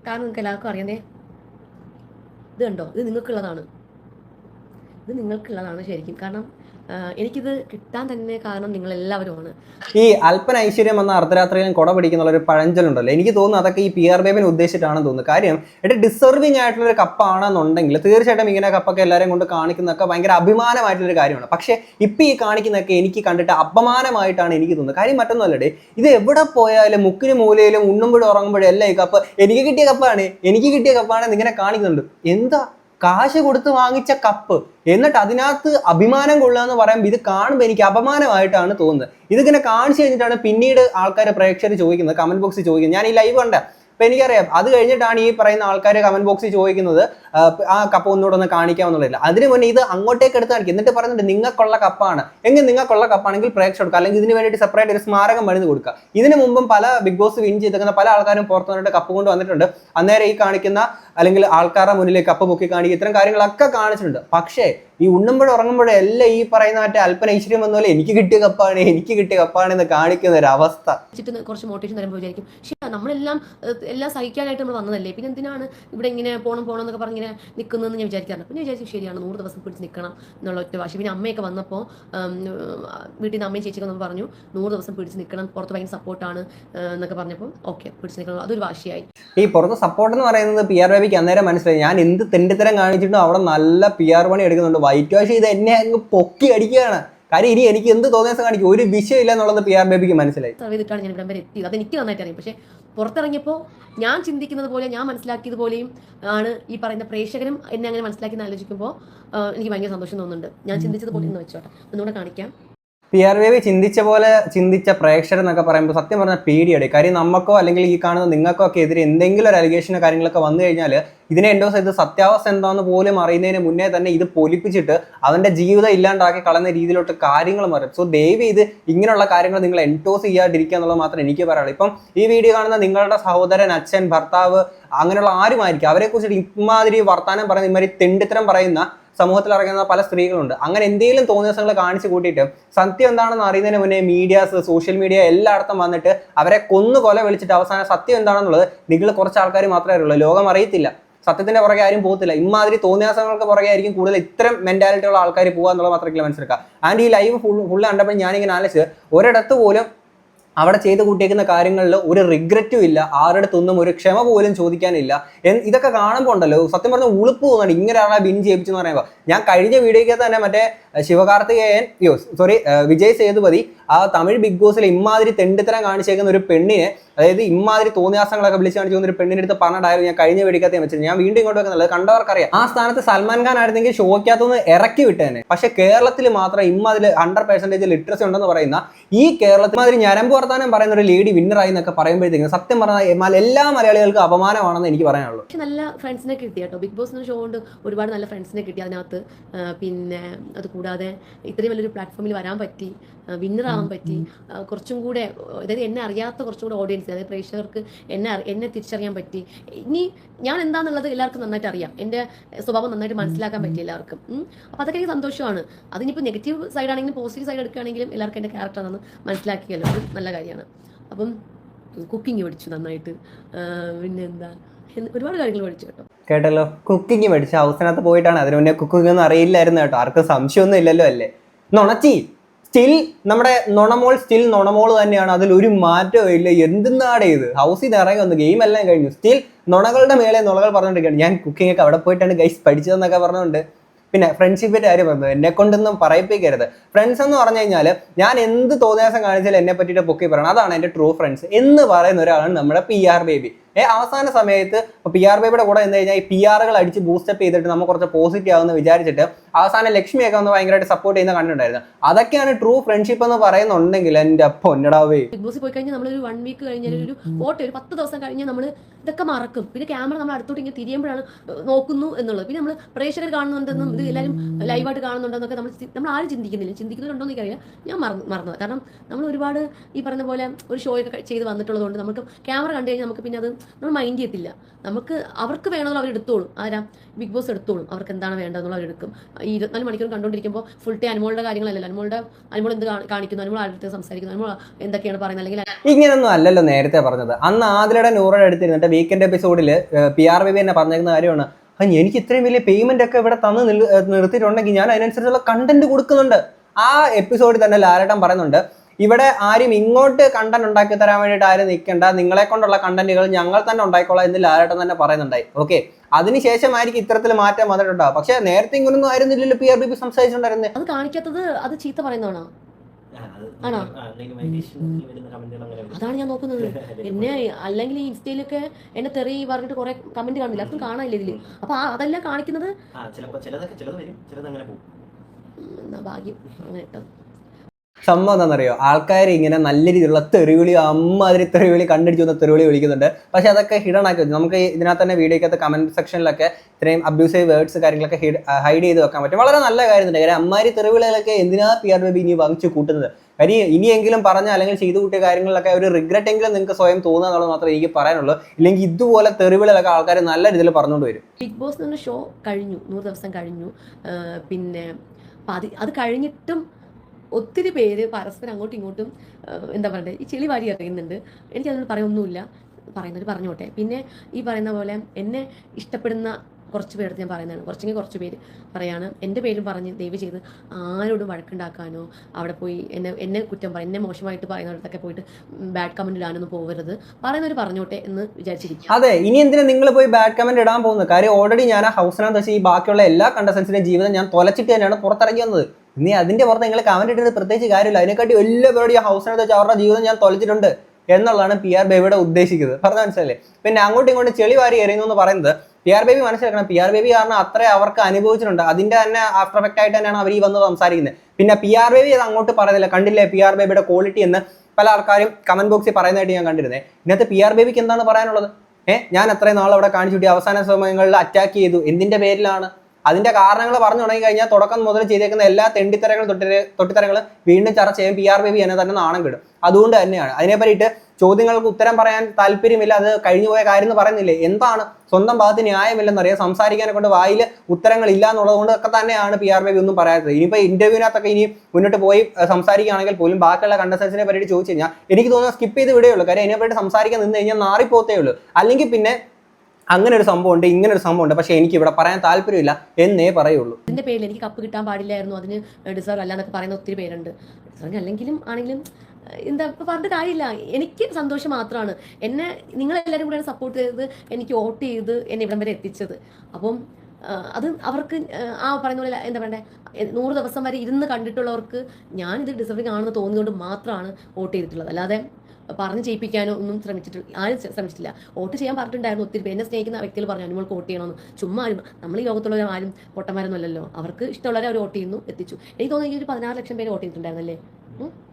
കാരണം നിങ്ങൾക്ക് എല്ലാവർക്കും അറിയാം ഇത് കണ്ടോ? ഇത് നിങ്ങൾക്കുള്ളതാണ്. ഇത് നിങ്ങൾക്കുള്ളതാണ് ശരിക്കും. കാരണം എനിക്കിത് കിട്ടാൻ തന്നെ കാരണം നിങ്ങൾ എല്ലാവരുമാണ് ഈ അല്പന ഐശ്വര്യം എന്ന അർദ്ധരാത്രിയിലും കൊട പിടിക്കുന്ന ഒരു പഴഞ്ചലുണ്ടല്ലോ എനിക്ക് തോന്നുന്നു അതൊക്കെ ഈ പി ആർ ബേബിനെ ഉദ്ദേശിച്ചിട്ടാണെന്ന് തോന്നുന്നു. കാര്യം എട്ട് ഡിസർവിങ് ആയിട്ടുള്ള ഒരു കപ്പാണെന്നുണ്ടെങ്കിൽ തീർച്ചയായിട്ടും ഇങ്ങനെ കപ്പൊക്കെ എല്ലാവരെയും കൊണ്ട് കാണിക്കുന്നതൊക്കെ ഭയങ്കര അഭിമാനമായിട്ടുള്ളൊരു കാര്യമാണ്. പക്ഷേ ഇപ്പം ഈ കാണിക്കുന്നതൊക്കെ എനിക്ക് കണ്ടിട്ട് അപമാനമായിട്ടാണ് എനിക്ക് തോന്നുന്നത്. കാര്യം മറ്റൊന്നുമല്ലേ ഇത് എവിടെ പോയാലും മുക്കിന് മൂലയിലും ഉണ്ണുമ്പോഴും ഉറങ്ങുമ്പോഴും എല്ലാം ഈ കപ്പ് എനിക്ക് കിട്ടിയ കപ്പാണ്. എനിക്ക് കിട്ടിയ കപ്പാണ് ഇങ്ങനെ കാണിക്കുന്നുണ്ട്. എന്താ കാശ് കൊടുത്ത് വാങ്ങിച്ച കപ്പ്. എന്നിട്ട് അതിനകത്ത് അഭിമാനം കൊള്ളുക എന്ന് പറയുമ്പോൾ ഇത് കാണുമ്പോൾ എനിക്ക് അപമാനമായിട്ടാണ് തോന്നുന്നത്. ഇതിങ്ങനെ കാണിച്ചു കഴിഞ്ഞിട്ടാണ് പിന്നീട് ആൾക്കാർ പ്രേക്ഷകർ ചോദിക്കുന്നത് കമന്റ് ബോക്സിൽ ചോദിക്കുന്നത്. ഞാൻ ഈ ലൈവ് കണ്ട അപ്പൊ എനിക്കറിയാം. അത് കഴിഞ്ഞിട്ടാണ് ഈ പറയുന്ന ആൾക്കാർ കമന്റ് ബോക്സിൽ ചോദിക്കുന്നത് ആ, കപ്പ് ഒന്നുകൂടെ ഒന്ന് കാണിക്കാമെന്നുള്ളതില്ല അതിന് മുന്നേ ഇത് അങ്ങോട്ടേക്ക് എടുത്ത് കാണിക്കും. എന്നിട്ട് പറയുന്നുണ്ട് നിങ്ങൾക്കുള്ള കപ്പാണ്. എങ്കിൽ നിങ്ങൾക്കുള്ള കപ്പാണെങ്കിൽ പ്രേക്ഷ കൊടുക്കുക അല്ലെങ്കിൽ ഇതിന് വേണ്ടിയിട്ട് സെപ്പറേറ്റ് ഒരു സ്മാരകം പണിത് കൊടുക്കുക. ഇതിന് മുമ്പും പല ബിഗ് ബോസ് വിൻ ചെയ്തിരിക്കുന്ന പല ആൾക്കാരും പുറത്തു വന്നിട്ട് കപ്പ് കൊണ്ട് വന്നിട്ടുണ്ട്. അന്നേരം ഈ കാണിക്കുന്ന അല്ലെങ്കിൽ ആൾക്കാരുടെ മുന്നിലേക്ക് കപ്പ് പൊക്കി കാണിക്കുക ഇത്തരം കാര്യങ്ങളൊക്കെ കാണിച്ചിട്ടുണ്ട്. പക്ഷേ ഈ ഉണ്ണുമ്പോഴും ഉറങ്ങുമ്പോഴും എല്ലാം ഈ പറയുന്ന മറ്റേ അല്പന ഐശ്വര്യം വന്ന പോലെ എനിക്ക് കിട്ടിയ കപ്പാണ് എനിക്ക് കിട്ടിയ കപ്പാണ് എന്ന് കാണിക്കുന്ന ഒരു അവസ്ഥ. കുറച്ച് മോട്ടിവേഷൻ തരുമ്പോൾ വിചാരിക്കും. ശരിയാ നമ്മളെല്ലാം എല്ലാം സഹിക്കാനായിട്ട് നമ്മൾ വന്നതല്ലേ? പിന്നെ എന്തിനാണ് ഇവിടെ ഇങ്ങനെ പോണം പോണം എന്നൊക്കെ പറഞ്ഞ് ഇങ്ങനെ നിൽക്കുന്നതെന്ന് ഞാൻ വിചാരിക്കാറുണ്ട് പിന്നെ വിചാരിച്ചു ശരിയാണ് നൂറ് ദിവസം പിടിച്ച് നിൽക്കണം എന്നുള്ള ഒറ്റ വാശി. പിന്നെ അമ്മയൊക്കെ വന്നപ്പോൾ വീട്ടിൽ നിന്ന് അമ്മയും ചേച്ചിയൊക്കെ നമ്മൾ പറഞ്ഞു നൂറ് ദിവസം പിടിച്ച് നിൽക്കണം പുറത്ത് ഭയങ്കര സപ്പോർട്ടാണ് എന്നൊക്കെ പറഞ്ഞപ്പോൾ ഓക്കെ പിടിച്ച് നിൽക്കണം അതൊരു വാശിയായി. ഈ പുറത്ത് സപ്പോർട്ട് എന്ന് പറയുന്നത് പി ആർ ബേബിക്ക് അന്നേരം മനസ്സിലായി. ഞാൻ എന്ത് തെണ്ടിത്തരം കാണിച്ചിട്ടും അവിടെ നല്ല പി ആർ പണി എടുക്കുന്നുണ്ട്. വൈറ്റ് വാഷ് ചെയ്ത് എന്നെ അങ്ങ് പൊക്കി അടിക്കുകയാണ്. കാര്യം ഇനി എനിക്ക് എന്ത് തോന്നിയാസം കാണിക്കും? ഒരു വിഷയമില്ല എന്നുള്ളത് പി ആർ ബേബിക്ക് മനസ്സിലായി. സർവ് ചെയ്തിട്ടാണ് ഞാൻ ഇവിടം വരെ എത്തിയത്. അത് എനിക്ക് നന്നായിട്ട് അറിയാം. പക്ഷേ പുറത്തിറങ്ങിയപ്പോൾ ഞാൻ ചിന്തിക്കുന്നത് പോലെ ഞാൻ മനസ്സിലാക്കിയത് പോലെയും ആണ് ഈ പറയുന്ന പ്രേക്ഷകരും എന്നെ അങ്ങനെ മനസ്സിലാക്കി ആലോചിക്കുമ്പോൾ എനിക്ക് ഭയങ്കര സന്തോഷം തോന്നുന്നുണ്ട്. ഞാൻ ചിന്തിച്ചത് പോലെ എന്ന് വെച്ചോട്ടെ. ഒന്നുകൂടെ കാണിക്കാം. പി ആർ ബേബി ചിന്തിച്ച പോലെ ചിന്തിച്ച പ്രേക്ഷകർ എന്നൊക്കെ പറയുമ്പോൾ സത്യം പറഞ്ഞാൽ പേടിയാണ് കാര്യം നമുക്കോ അല്ലെങ്കിൽ ഈ കാണുന്ന നിങ്ങൾക്കോ ഒക്കെ എതിരെ എന്തെങ്കിലും ഒരു അലിഗേഷനോ കാര്യങ്ങളൊക്കെ വന്നു കഴിഞ്ഞാൽ ഇതിനെ എൻഡോസ് ചെയ്ത് സത്യാവസ്ഥ എന്താണെന്ന് പോലും അറിയുന്നതിന് മുന്നേ തന്നെ ഇത് പൊലിപ്പിച്ചിട്ട് അവന്റെ ജീവിതം ഇല്ലാണ്ടാക്കി കളയുന്ന രീതിയിലോട്ട് കാര്യങ്ങൾ മാറും സോ ദയവ് ഇത് ഇങ്ങനെയുള്ള കാര്യങ്ങൾ നിങ്ങൾ എൻഡോസ് ചെയ്യാതിരിക്കുക എന്നുള്ളത് മാത്രം എനിക്ക് പറയാനുള്ളൂ. ഇപ്പം ഈ വീഡിയോ കാണുന്ന നിങ്ങളുടെ സഹോദരൻ അച്ഛൻ ഭർത്താവ് അങ്ങനെയുള്ള ആരുമായിരിക്കും? അവരെ കുറിച്ചിട്ട് ഇമാതിരി വർത്താനം പറയുന്ന ഇമാതിരി തെണ്ടിത്തരം പറയുന്ന സമൂഹത്തിൽ ഇറങ്ങുന്ന പല സ്ത്രീകളുണ്ട്. അങ്ങനെ എന്തെങ്കിലും തോന്നിയ ദിവസങ്ങൾ കാണിച്ചു കൂട്ടിയിട്ട് സത്യം എന്താണെന്ന് അറിയുന്നതിന് മുന്നേ മീഡിയാസ് സോഷ്യൽ മീഡിയ എല്ലായിടത്തും വന്നിട്ട് അവരെ കൊന്നു കൊല വിളിച്ചിട്ട് അവസാനം സത്യം എന്താണെന്നുള്ളത് നിങ്ങൾ കുറച്ച് ആൾക്കാർ മാത്രമേ അറിയുള്ളൂ. ലോകം അറിയത്തില്ല. സത്യത്തിന്റെ പുറകെ ആരും പോകത്തില്ല. ഇമാതിരി തോന്നിയാസങ്ങൾക്ക് പുറകെ ആയിരിക്കും കൂടുതൽ ഇത്തരം മെന്റാലിറ്റി ഉള്ള ആൾക്കാർ പോകുക എന്നുള്ളത് മാത്രമേ മനസ്സിലാക്കുക ആൻഡ് ഈ ലൈവ് ഫുൾ ഫുള്ള് കണ്ടപ്പോൾ ഞാനിങ്ങനെ ആലോചിച്ച് ഒരിടത്ത് പോലും അവിടെ ചെയ്ത് കൂട്ടിയേക്കുന്ന കാര്യങ്ങളിൽ ഒരു റിഗ്രറ്റും ഇല്ല. ആരുടെടുത്തൊന്നും ഒരു ക്ഷമ പോലും ചോദിക്കാനില്ല. ഇതൊക്കെ കാണുമ്പോൾ ഉണ്ടല്ലോ സത്യം പറഞ്ഞാൽ ഉളുപ്പ് തോന്നുന്നുണ്ട് ഇങ്ങനെ ഒരാളെ ബിൻ ചെയ്യിപ്പിച്ചെന്ന് പറയുമ്പോൾ ഞാൻ കഴിഞ്ഞ വീഡിയോയ്ക്ക് തന്നെ മറ്റേ ശിവകാർത്തികേയൻ യോ സോറി വിജയ് സേതുപതി ആ തമിഴ് ബിഗ് ബോസിൽ ഇമാതിരി തെണ്ടിത്തരം കാണിച്ചേക്കുന്ന ഒരു പെണ്ണിനെ അതായത് ഇമാതിരി തോന്നിയാസങ്ങളൊക്കെ വിളിച്ച് കാണിച്ചു ഒരു പെണ്ണിന്റെ അടുത്ത് പറഞ്ഞ ഡയലോഗ് ഞാൻ കഴിഞ്ഞ വെടിക്കാത്ത വെച്ചത് ഞാൻ വീണ്ടും ഇങ്ങോട്ട് വെക്കുന്നുള്ളത് കണ്ടവർക്കറിയാം. ആ സ്ഥാനത്ത് സൽമാൻ ഖാൻ ആയിരുന്നെങ്കിൽ ഷോയ്ക്കകത്തുനിന്ന് ഇറക്കി വിട്ടേനെ. പക്ഷേ കേരളത്തിൽ മാത്രം ഇമാതിരി ഹൺഡ്രഡ് പെർസെന്റേജ് ലിറ്ററസി ഉണ്ടെന്ന് പറയുന്ന ഈ കേരളത്തിൽ മാതിരി ഞരമ്പ് വർത്താനം പറയുന്ന ഒരു ലേഡി വിന്നറായി എന്നൊക്കെ പറയുമ്പോഴത്തേക്കും സത്യം പറഞ്ഞാൽ എല്ലാ മലയാളികൾക്കും അപമാനമാണെന്ന് എനിക്ക് പറയാനുള്ളൂ. നല്ല ഫ്രണ്ട്സിനെ കിട്ടി ബിഗ് ബോസ് ഷോ കൊണ്ട് ഒരുപാട് നല്ല ഫ്രണ്ട്സിനെ കിട്ടി അതിനകത്ത്. പിന്നെ അത് കൂടാതെ ഇത്രയും വലിയൊരു പ്ലാറ്റ്ഫോമിൽ വരാൻ പറ്റി വിന്നർ ആവാൻ പറ്റി കുറച്ചും കൂടെ അതായത് എന്നെ അറിയാത്ത കുറച്ചും കൂടെ ഓഡിയൻസ് അതായത് പ്രേക്ഷകർക്ക് എന്നെ എന്നെ തിരിച്ചറിയാൻ പറ്റി. ഇനി ഞാൻ എന്താണെന്നുള്ളത് എല്ലാവർക്കും നന്നായിട്ട് അറിയാം. എന്റെ സ്വഭാവം നന്നായിട്ട് മനസ്സിലാക്കാൻ പറ്റി എല്ലാവർക്കും. അപ്പൊ അതൊക്കെ എനിക്ക് സന്തോഷമാണ്. അതിനിപ്പോൾ നെഗറ്റീവ് സൈഡ് ആണെങ്കിലും പോസിറ്റീവ് സൈഡ് എടുക്കുകയാണെങ്കിലും എല്ലാവർക്കും എന്റെ ക്യാരക്ടർ ആണെന്ന് മനസ്സിലാക്കിയല്ലോ. അത് നല്ല കാര്യമാണ്. അപ്പം കുക്കിംഗ് പഠിച്ചു നന്നായിട്ട്. പിന്നെ പിന്നെന്താ? ഒരുപാട് കാര്യങ്ങൾ പഠിച്ചു കേട്ടോ. കേട്ടല്ലോ? കുക്കിംഗ് പഠിച്ച ഹൗസിനകത്ത് പോയിട്ടാണ്. അതിന് മുന്നേ കുക്കിംഗ് ഒന്നും അറിയില്ലായിരുന്നു കേട്ടോ. ആർക്കും സംശയമൊന്നും ഇല്ലല്ലോ അല്ലേ? നുണച്ചി സ്റ്റിൽ നമ്മുടെ നുണമോൾ സ്റ്റിൽ നുണമോൾ തന്നെയാണ്. അതിൽ ഒരു മാറ്റവും ഇല്ല. എന്തിനാടേ ഇത്? ഹൗസിൽ നിന്ന് ഇറങ്ങി വന്നു ഗെയിം എല്ലാം കഴിഞ്ഞു. സ്റ്റിൽ നുണകളുടെ മേലെ നുണകൾ പറഞ്ഞുകൊണ്ടിരിക്കുകയാണ്. ഞാൻ കുക്കിംഗ് ഒക്കെ അവിടെ പോയിട്ടാണ് ഗൈസ് പഠിച്ചതെന്നൊക്കെ പറഞ്ഞുകൊണ്ട്. പിന്നെ ഫ്രണ്ട്ഷിപ്പിന്റെ കാര്യം പറഞ്ഞത് എന്നെ കൊണ്ടൊന്നും പറയിപ്പിക്കരുത്. ഫ്രണ്ട്സ് എന്ന് പറഞ്ഞു കഴിഞ്ഞാൽ ഞാൻ എന്ത് തോന്നിയാസം കാണിച്ചാലും എന്നെ പറ്റിയിട്ട് പൊക്കി പറയണം. അതാണ് എന്റെ ട്രൂ ഫ്രണ്ട്സ് എന്ന് പറയുന്ന ഒരാളാണ് നമ്മുടെ പി ആർ ബേബി അവസാന സമയത്ത് പി ആർ ബൈയുടെ കൂടെ എന്ന് കഴിഞ്ഞാൽ ഈ പി ആറുകൾ അടിച്ച് ബൂസ്റ്റപ്പ് ചെയ്തിട്ട് നമുക്ക് കുറച്ച് പോസിറ്റീവ് ആവുമെന്ന് വിചാരിച്ചിട്ട് അവസാനം ലക്ഷ്മിയൊക്കെ ഒന്ന് ഭയങ്കരമായിട്ട് സപ്പോർട്ട് ചെയ്യുന്ന കണ്ടിട്ടുണ്ടായിരുന്നു. അതൊക്കെയാണ് ട്രൂ ഫ്രണ്ട്ഷിപ്പ് എന്ന് പറയുന്നുണ്ടെങ്കിൽ എന്റെ പൊന്നടാവേ. ബിഗ് ബോസിൽ പോയി കഴിഞ്ഞാൽ നമ്മളൊരു വൺ വീക്ക് കഴിഞ്ഞാൽ ഒരു ഫോട്ടോ ഒരു പത്ത് ദിവസം കഴിഞ്ഞാൽ നമ്മൾ ഇതൊക്കെ മറക്കും. പിന്നെ ക്യാമറ നമ്മൾ അടുത്തോട്ട് ഇങ്ങനെ തിരിയുമ്പോഴാണ് നോക്കുന്നു എന്നുള്ളത്. പിന്നെ നമ്മൾ പ്രേക്ഷകർ കാണുന്നുണ്ടെന്നും ഇത് എല്ലാവരും ലൈവായിട്ട് കാണുന്നുണ്ടെന്നൊക്കെ നമ്മൾ നമ്മൾ ആരും ചിന്തിക്കുന്നില്ല. ചിന്തിക്കുന്നുണ്ടോ എന്ന് അറിയാം ഞാൻ മറന്നു മറന്നത് കാരണം നമ്മൾ ഒരുപാട് ഈ പറഞ്ഞ പോലെ ഒരു ഷോ ഒക്കെ ചെയ്ത് വന്നിട്ടുള്ളതുകൊണ്ട് നമുക്ക് ക്യാമറ കണ്ടു കഴിഞ്ഞാൽ നമുക്ക് പിന്നെ അത് നമ്മൾ മൈൻഡ് ചെയ്യത്തില്ല. നമുക്ക് അവർക്ക് വേണമെന്നുള്ള അവർ എടുത്തോളും. ആരാ? ബിഗ് ബോസ് എടുത്തോളും. അവർക്ക് എന്താണ് വേണ്ടതെന്നുള്ള അവർ എടുക്കും. ഈ ഇരുപത്തിനാല് മണിക്കൂർ കണ്ടുകൊണ്ടിരിക്കുമ്പോൾ ഫുൾ ടൈം അനുമോളുടെ കാര്യങ്ങളല്ലല്ലോ അനുമോളുടെ അനുമോൾ എന്ത് കാണിക്കുന്നു? അനുമോൾ ആരുടെ സംസാരിക്കുന്നു? അനുമോൾ എന്തൊക്കെയാണ് പറയുന്നത്? അല്ലെങ്കിൽ ഇങ്ങനൊന്നും അല്ലല്ലോ നേരത്തെ പറഞ്ഞത്. അന്ന് ആദിലയുടെ നൂറോടെ എടുത്തിരുന്നിട്ട് വീക്കെൻഡ് എപ്പിസോഡിൽ പി ആർ ബി തന്നെ പറഞ്ഞിരുന്ന കാര്യമാണ്. "ആ, എനിക്ക് ഇത്രയും വലിയ പേയ്മെന്റ് ഒക്കെ ഇവിടെ തന്ന് നിർത്തിയിട്ടുണ്ടെങ്കിൽ ഞാൻ അതിനനുസരിച്ചുള്ള കണ്ടന്റ് കൊടുക്കുന്നുണ്ട്. ആ എപ്പിസോഡിൽ തന്നെ ലാലേട്ടൻ പറയുന്നുണ്ട് ഇവിടെ ആരും ഇങ്ങോട്ട് കണ്ടന്റ് ഉണ്ടാക്കി തരാൻ വേണ്ടിയിട്ട് ആരും നിൽക്കേണ്ട നിങ്ങളെ കൊണ്ടുള്ള കണ്ടന്റുകൾ ഞങ്ങൾ തന്നെ ഉണ്ടായിക്കോളാം എന്ന് ലാലേട്ടൻ തന്നെ പറയുന്നുണ്ടായി. ഓക്കെ അതിനുശേഷമായിരിക്കും ഇത്തരത്തിൽ മാറ്റം വന്നിട്ടുണ്ടാവും പക്ഷെ നേരത്തെ ഇങ്ങനൊന്നും ആയിരുന്നില്ലല്ലോ പി ആർ ബി പി സംസാരിച്ചിട്ടുണ്ടായിരുന്നത് അത് കാണിക്കാത്തത് അത് ചീത്ത പറയുന്നതാണോ? ആണോ? അതാണ് ഞാൻ നോക്കുന്നത്. എന്നെ അല്ലെങ്കിൽ ഈ ഇൻസ്റ്റയിലൊക്കെ എന്നെ തെറി പറഞ്ഞിട്ട് കുറെ കമന്റ് കാണില്ല? അതും കാണാനില്ല ഇതിൽ? അപ്പൊ അതല്ല കാണിക്കുന്നത് ആ ചിലപ്പോ ചിലതൊക്കെ ചിലത് വരും. ചിലത് പോകും. ഉം, എന്നാ ഭാഗ്യം. അങ്ങനെ ഇട്ടത്. സംഭവം എന്താണെന്നറിയോ? ആൾക്കാർ ഇങ്ങനെ നല്ല രീതിയിലുള്ള തെറിവിളി അമ്മാതിരി തെറിവിളി കണ്ടടിച്ചു വന്ന തെറിവിളി വിളിക്കുന്നുണ്ട്. പക്ഷെ അതൊക്കെ ഹിഡൺ ആക്കി വെച്ചു. നമുക്ക് ഇതിനകത്ത് തന്നെ വീഡിയോക്കകത്ത് കമന്റ് സെക്ഷനിലൊക്കെ ഇത്രയും അബ്യൂസീവ് വേർഡ്സ് കാര്യങ്ങളൊക്കെ ഹൈഡ് ചെയ്ത് വെക്കാൻ പറ്റും. വളരെ നല്ല കാര്യം തന്നെ കാര്യം അമ്മാതിരി തെറിവിളികളൊക്കെ എന്തിനാ പി ആർ ബേബി ഇനി വാങ്ങിച്ചു കൂട്ടുന്നത്? കാര്യം ഇനിയെങ്കിലും പറഞ്ഞ അല്ലെങ്കിൽ ചെയ്തു കൂട്ടിയ കാര്യങ്ങളിലൊക്കെ ഒരു റിഗ്രറ്റ് എങ്കിലും നിങ്ങൾക്ക് സ്വയം തോന്നുക എന്നുള്ളത് മാത്രമേ എനിക്ക് പറയാനുള്ളൂ. ഇല്ലെങ്കിൽ ഇതുപോലെ തെറിവിളികളൊക്കെ ആൾക്കാർ നല്ല രീതിയിൽ പറഞ്ഞുകൊണ്ട് വരും. ബിഗ് ബോസ് എന്ന ഷോ കഴിഞ്ഞു. നൂറ് ദിവസം കഴിഞ്ഞു. പിന്നെ അത് കഴിഞ്ഞിട്ടും ഒത്തിരി പേര് പരസ്പരം അങ്ങോട്ടും ഇങ്ങോട്ടും എന്താ പറയണ്ടേ ഈ ചെളി വാരി അറിയുന്നുണ്ട് എനിക്കതിനോട് പറയൊന്നുമില്ല പറയുന്നവർ പറഞ്ഞോട്ടെ. പിന്നെ ഈ പറയുന്ന പോലെ എന്നെ ഇഷ്ടപ്പെടുന്ന കുറച്ച് പേർക്ക് ഞാൻ പറയുന്നതാണ്. കുറച്ചെങ്കിൽ കുറച്ച് പേര് പറയാണ്. എന്റെ പേരും പറഞ്ഞ് ദയവ് ചെയ്ത് ആരോടും വഴക്കുണ്ടാക്കാനോ അവിടെ പോയി എന്നെ എന്നെ കുറ്റം പറയും എന്നെ മോശമായിട്ട് പറയുന്നിടത്തൊക്കെ പോയിട്ട് ബാഡ് കമന്റ് ഇടാനൊന്നും പോകരുത് പറയുന്നവർ പറഞ്ഞോട്ടെ എന്ന് വിചാരിച്ചിരിക്കും അതെ ഇനി എന്തിനാ നിങ്ങൾ പോയി ബാഡ് കമന്റ് ഇടാൻ പോകുന്നത്? കാര്യം ഓൾറെഡി ഞാൻ ആ ഹൗസിനകത്ത് വെച്ച് ഈ ബാക്കിയുള്ള എല്ലാ കണ്ടസ്റ്റൻസിന്റെയും ജീവിതം ഞാൻ തൊലച്ചിട്ട് തന്നെയാണ് പുറത്തിറങ്ങി വന്നത്. ഇനി അതിന്റെ പുറത്ത് നിങ്ങൾ കമന്റ് ഇട്ടിട്ട് പ്രത്യേകിച്ച് കാര്യമില്ല. അതിനെക്കാട്ടി വലിയ പേരുടെ ഹൗസിനകത്ത് വെച്ച് അവരുടെ ജീവിതം ഞാൻ തൊലച്ചിട്ടുണ്ട് എന്നുള്ളതാണ് പി ആർ ബേബിയുടെ ഉദ്ദേശിക്കുന്നത്. പറഞ്ഞ മനസ്സിലല്ലേ പിന്നെ അങ്ങോട്ടും ഇങ്ങോട്ടും ചെളി വാരി എറിയുന്നു എന്ന് പറയുന്നത് പി ആർ ബേബി മനസ്സിലാക്കണം. പി ആർ ബേബി കാരണം അത്ര അവർക്ക് അനുഭവിച്ചിട്ടുണ്ട്. അതിന്റെ തന്നെ ആഫ്റ്റർ എഫക്റ്റ് ആയിട്ട് തന്നെയാണ് അവർ ഈ വന്ന് സംസാരിക്കുന്നത്. പിന്നെ പി ആർ ബേബി അത് അങ്ങോട്ട് പറയുന്നില്ല. കണ്ടില്ലേ പി ആർ ബേബിയുടെ ക്വാളിറ്റി എന്ന് പല ആൾക്കാരും കമന്റ് ബോക്സിൽ പറയുന്നതായിട്ട് ഞാൻ കണ്ടിരുന്നത് ഇന്നത്തെ പി ആർ ബേബിക്ക് എന്താണ് പറയാനുള്ളത്? ഏഹ് ഞാൻ അത്രയും നാൾ അവിടെ കാണിച്ചു കിട്ടി അവസാന സമയങ്ങളിൽ അറ്റാക്ക് ചെയ്തു. എന്തിന്റെ പേരിലാണ്? അതിന്റെ കാരണങ്ങൾ പറഞ്ഞു തുടങ്ങി കഴിഞ്ഞാൽ തുടക്കം മുതൽ ചെയ്തേക്കുന്ന എല്ലാ തെണ്ടിത്തരങ്ങളും തൊട്ടി തൊട്ടിത്തരങ്ങളും വീണ്ടും ചർച്ച ചെയ്യും. പി ആർ ബേബി എന്നെ തന്നെ നാണം കിടും. അതുകൊണ്ട് തന്നെയാണ്. അതിനെ പറ്റിയിട്ട് ചോദ്യങ്ങൾക്ക് ഉത്തരം പറയാൻ താല്പര്യമില്ല. അത് കഴിഞ്ഞു പോയ കാര്യം എന്ന് പറയുന്നില്ലേ? എന്താണ്? സ്വന്തം ഭാഗത്ത് ന്യായമില്ലെന്നറിയാം സംസാരിക്കാനെ കൊണ്ട് വായിൽ ഉത്തരങ്ങൾ ഇല്ല എന്നുള്ളത് കൊണ്ടൊക്കെ തന്നെയാണ് പി ആർ ബേബി ഒന്നും പറയാത്തത്. ഇനിയിപ്പോൾ ഇന്റർവ്യൂവിനകത്തൊക്കെ ഇനി മുന്നോട്ട് പോയി സംസാരിക്കുകയാണെങ്കിൽ പോലും ബാക്കിയുള്ള കണ്ടസ്റ്റൻസിനെ പറ്റി ചോദിച്ചു കഴിഞ്ഞാൽ എനിക്ക് തോന്നുന്നത് സ്കിപ്പ് ചെയ്ത് വിടേ ഉള്ളൂ കാര്യം അതിനെപ്പറ്റി സംസാരിക്കാൻ നിന്ന് കഴിഞ്ഞാൽ നാറിപ്പോത്തേ ഉള്ളൂ അല്ലെങ്കിൽ പിന്നെ അങ്ങനെ ഒരു സംഭവം ഉണ്ട് ഇങ്ങനെ ഒരു സംഭവം ഉണ്ട് പക്ഷെ എനിക്ക് ഇവിടെ പറയാൻ താല്പര്യമില്ല. എന്നേ പറയുള്ളൂ. എന്റെ പേരിൽ എനിക്ക് കപ്പ് കിട്ടാൻ പാടില്ലായിരുന്നു. അതിന് ഡിസേർവ് അല്ല എന്നൊക്കെ പറയുന്ന ഒത്തിരി പേരുണ്ട്. അല്ലെങ്കിലും ആണെങ്കിലും എന്താ പറഞ്ഞിട്ട് കാര്യമില്ല. എനിക്ക് സന്തോഷം മാത്രമാണ്. എന്നെ നിങ്ങളെല്ലാവരും കൂടെ സപ്പോർട്ട് ചെയ്തത്. എനിക്ക് വോട്ട് ചെയ്ത് എന്നെ ഇവിടം വരെ എത്തിച്ചത്. അപ്പം അത് അവർക്ക് ആ പറയുന്ന പോലെ എന്താ പറയണ്ടേ നൂറ് ദിവസം വരെ ഇരുന്ന് കണ്ടിട്ടുള്ളവർക്ക് ഞാനിത് ഡിസേർവിംഗ് ആണെന്ന് തോന്നിയതുകൊണ്ട് മാത്രമാണ് വോട്ട് ചെയ്തിട്ടുള്ളത്. അല്ലാതെ പറഞ്ഞ് ചെയ്യിപ്പിക്കാനോ ഒന്നും ശ്രമിച്ചിട്ട് ആരും ശ്ര- ശ്രമിച്ചിട്ടില്ല. വോട്ട് ചെയ്യാൻ പറഞ്ഞിട്ടുണ്ടായിരുന്നു. ഒത്തിരി എന്നെ സ്നേഹിക്കുന്ന വ്യക്തികൾ പറഞ്ഞു അനുമോൾക്ക് വോട്ട് ചെയ്യണമെന്ന് ചുമ്മാ നമ്മൾ ഈ യോഗത്തുള്ളവർ ആരും പൊട്ടന്മാരൊന്നുമല്ലല്ലോ. അവർക്ക് ഇഷ്ടമുള്ളവരെ അവർ വോട്ട് ചെയ്യുന്നു എത്തിച്ചു. എനിക്ക് തോന്നുന്നു ഒരു പതിനാറ് ലക്ഷം പേര് വോട്ട് ചെയ്തിട്ടുണ്ടായിരുന്നല്ലേ?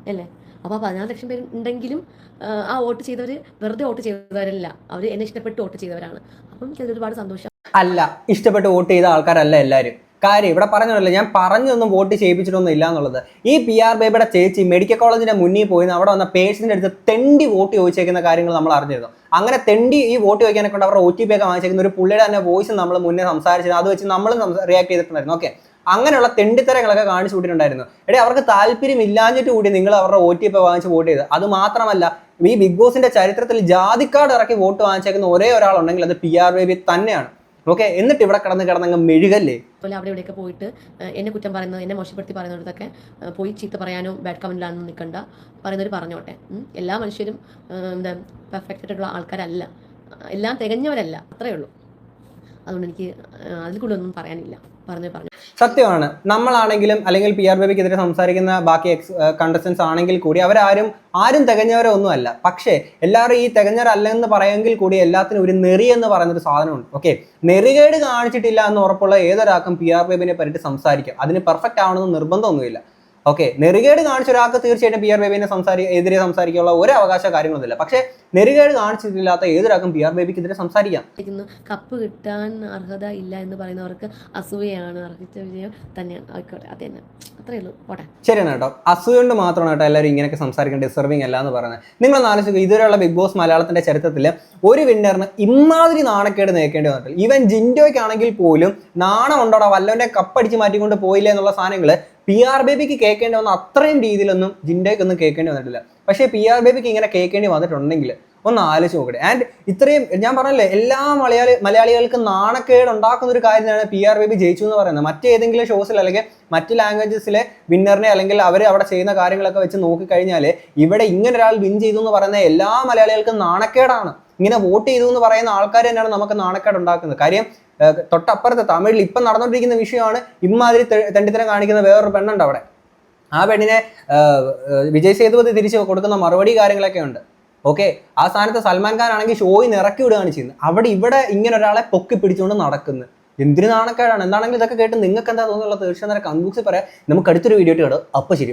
അല്ലേ? അപ്പോൾ പതിനാറ് ലക്ഷം പേര് ഉണ്ടെങ്കിലും ആ, ആ വോട്ട് ചെയ്തവർ വെറുതെ വോട്ട് ചെയ്തവരല്ല. അവർ എന്നെ ഇഷ്ടപ്പെട്ട് വോട്ട് ചെയ്തവരാണ്. അപ്പം എനിക്ക് ഒരുപാട് സന്തോഷം. അല്ല ഇഷ്ടപ്പെട്ട് വോട്ട് ചെയ്ത ആൾക്കാരല്ല എല്ലാവരും കാര്യം ഇവിടെ പറഞ്ഞല്ലോ ഞാൻ പറഞ്ഞൊന്നും വോട്ട് ചെയ്യിപ്പിച്ചിട്ടൊന്നും ഇല്ല എന്നുള്ളത് ഈ പി ആർ ബേബിയുടെ ചേച്ചി മെഡിക്കൽ കോളേജിന്റെ മുന്നിൽ പോയി അവിടെ വന്ന പേഷ്യന്റിന്റെ അടുത്ത് തെണ്ടി വോട്ട് ചോദിച്ചേക്കുന്ന കാര്യങ്ങൾ നമ്മൾ അറിഞ്ഞിരുന്നു. അങ്ങനെ തെണ്ടി ഈ വോട്ട് ചോദിക്കാനെ കൊണ്ട് അവരുടെ ഒ ടി പി ഒക്കെ വാങ്ങിച്ചേക്കുന്ന ഒരു പുള്ളിയുടെ തന്നെ വോയിസ് നമ്മൾ മുന്നേ സംസാരിച്ചത് അത് വെച്ച് നമ്മൾ റിയാക്ട് ചെയ്തിട്ടുണ്ടായിരുന്നു. ഓക്കെ അങ്ങനെയുള്ള തെണ്ടിത്തരങ്ങളൊക്കെ കാണിച്ചു കൂട്ടിയിട്ടുണ്ടായിരുന്നു എടേ അവർക്ക് താല്പര്യം ഇല്ലാഞ്ഞിട്ട് കൂടി നിങ്ങൾ അവരുടെ ഒ ടി വാങ്ങിച്ച് വോട്ട് ചെയ്ത് അത് മാത്രമല്ല ഈ ബിഗ് ബോസിന്റെ ചരിത്രത്തിൽ ജാതിക്കാട് ഇറക്കി വോട്ട് വാങ്ങിച്ചേക്കുന്ന ഒരേ ഒരാളുണ്ടെങ്കിൽ അത് പി ആർ ബേബി തന്നെയാണ്. ഓക്കെ എന്നിട്ട് ഇവിടെ കിടന്ന് കിടന്നങ്ങ് മെഴുകല്ലേ? അതുപോലെ അവിടെ ഇവിടെയൊക്കെ പോയിട്ട് എന്നെ കുറ്റം പറയുന്നത് എന്നെ മോശപ്പെടുത്തി പറയുന്നിടത്തൊക്കെ പോയി ചീത്ത പറയാനോ ബാഡ് കമന്റിലാണെന്ന് നിൽക്കണ്ട പറയുന്നവർ പറഞ്ഞോട്ടെ. എല്ലാ മനുഷ്യരും എന്താ പെർഫെക്റ്റ് ആയിട്ടുള്ള ആൾക്കാരല്ല. എല്ലാം തികഞ്ഞവരല്ല. അത്രയേ ഉള്ളൂ. അതുകൊണ്ട് എനിക്ക് അതിൽ കൂടുതലൊന്നും പറയാനില്ല. പറഞ്ഞു പറഞ്ഞു. സത്യമാണ്. നമ്മളാണെങ്കിലും അല്ലെങ്കിൽ പി ആർ ബേബിക്കെതിരെ സംസാരിക്കുന്ന ബാക്കി എക്സ് കണ്ടസ്റ്റൻസ് ആണെങ്കിൽ കൂടി അവരാരും ആരും തികഞ്ഞവരോ ഒന്നുമല്ല. പക്ഷേ എല്ലാവരും ഈ തികഞ്ഞവരല്ലെന്ന് പറയുമെങ്കിൽ കൂടി എല്ലാത്തിനും ഒരു നെറി എന്ന് പറയുന്നൊരു സാധനമുണ്ട്. ഓക്കെ? നെറികേട് കാണിച്ചിട്ടില്ല എന്ന് ഉറപ്പുള്ള ഏതൊരാൾക്കും പി ആർ ബേബിനെ പറ്റിയിട്ട് സംസാരിക്കാം. അതിന് പെർഫെക്റ്റ് ആവണമെന്ന് നിർബന്ധമൊന്നുമില്ല. ഓക്കെ നെറുകേട് കാണിച്ച ഒരാൾക്ക് തീർച്ചയായിട്ടും പി ആർ ബേബിനെ സംസാരി എതിരെ സംസാരിക്കാനുള്ള ഒരു അവകാശ കാര്യങ്ങളൊന്നുമില്ല. പക്ഷേ നെറുകേട് കാണിച്ചിട്ടില്ലാത്ത ഏതൊരാൾക്കും പി ആർ ബേബിക്കെതിരെ സംസാരിക്കാം. കപ്പ് കിട്ടാൻ അർഹത ഇല്ല എന്ന് പറയുന്നവർക്ക് അസൂയയാണ്. അർഹിച്ച വിജയം തന്നെയാണ് ആയിക്കോട്ടെ. അത് തന്നെ. അത്രയേ ഉള്ളൂ. പോട്ടെ. ശരിയാണ് കേട്ടോ. അസൂയുണ്ട് മാത്രമാണ് കേട്ടോ എല്ലാവരും ഇങ്ങനെയൊക്കെ സംസാരിക്കാൻ ഡിസർവിങ് അല്ല എന്ന് പറയുന്നത്. നിങ്ങൾ ആലോചിക്കുക ഇതുവരെയുള്ള ബിഗ് ബോസ് മലയാളത്തിന്റെ ചരിത്രത്തിൽ ഒരു വിന്നറിന് ഇമാതിരി നാണക്കേട് നേക്കേണ്ടി വന്നിട്ടില്ല ഈവൻ ജിൻഡോയ്ക്കാണെങ്കിൽ പോലും നാണം ഉണ്ടോടാ വല്ലവന്റെ കപ്പടിച്ച് മാറ്റിക്കൊണ്ട് പോയില്ല എന്നുള്ള സാധനങ്ങൾ പി ആർ ബേബിക്ക് കേൾക്കേണ്ടി വന്ന അത്രയും രീതിയിലൊന്നും ജിൻഡോയ്ക്കൊന്നും കേൾക്കേണ്ടി വന്നിട്ടില്ല. പക്ഷേ പി ആർ ബേബിക്ക് ഇങ്ങനെ കേൾക്കേണ്ടി വന്നിട്ടുണ്ടെങ്കിൽ ഒന്ന് ആലോചിച്ച് നോക്കട്ടെ. ആൻഡ് ഇത്രയും ഞാൻ പറഞ്ഞല്ലേ എല്ലാ മലയാളി മലയാളികൾക്ക് നാണക്കേട് ഉണ്ടാക്കുന്ന ഒരു കാര്യമാണ് പി ആർ ബേബി ജയിച്ചു എന്ന് പറയുന്നത്. മറ്റേതെങ്കിലും ഷോസിൽ അല്ലെങ്കിൽ മറ്റ് ലാംഗ്വേജസിലെ വിന്നറിനെ അല്ലെങ്കിൽ അവർ അവിടെ ചെയ്യുന്ന കാര്യങ്ങളൊക്കെ വെച്ച് നോക്കിക്കഴിഞ്ഞാൽ ഇവിടെ ഇങ്ങനെ ഒരാൾ വിൻ ചെയ്തു എന്ന് പറയുന്ന എല്ലാ മലയാളികൾക്കും നാണക്കേടാണ്. ഇങ്ങനെ വോട്ട് ചെയ്തു എന്ന് പറയുന്ന ആൾക്കാർ തന്നെയാണ് നമുക്ക് നാണക്കേട് ഉണ്ടാക്കുന്നത്. കാര്യം തൊട്ടപ്പുറത്ത് തമിഴിൽ ഇപ്പം നടന്നുകൊണ്ടിരിക്കുന്ന വിഷയമാണ് ഇമ്മാതിരി തെ- തെണ്ടിത്തരം കാണിക്കുന്ന വേറൊരു പെണ്ണുണ്ട് അവിടെ. ആ പെണ്ണിനെ വിജയ് സേതുപതി തിരിച്ച് കൊടുക്കുന്ന മറുപടി കാര്യങ്ങളൊക്കെ ഉണ്ട്. ഓക്കെ? ആ സ്ഥാനത്ത് സൽമാൻ ഖാൻ ആണെങ്കിൽ ഷോയിൽ നിറക്കി വിടുകയാണ് ചെയ്യുന്നത്. അവിടെ ഇവിടെ ഇങ്ങനെ ഒരാളെ പൊക്കി പിടിച്ചുകൊണ്ട് നടക്കുന്നു എന്തിനു നാണക്കേടാണ്? എന്താണെങ്കിലും ഇതൊക്കെ കേട്ട് നിങ്ങൾക്ക് എന്താ തോന്നുന്നുള്ള തീർച്ചയായും കമന്റ് ബോക്സിൽ പറയാം. നമുക്ക് അടുത്തൊരു വീഡിയോ ഇട്ട് കേട്ടോ അപ്പോൾ ശരി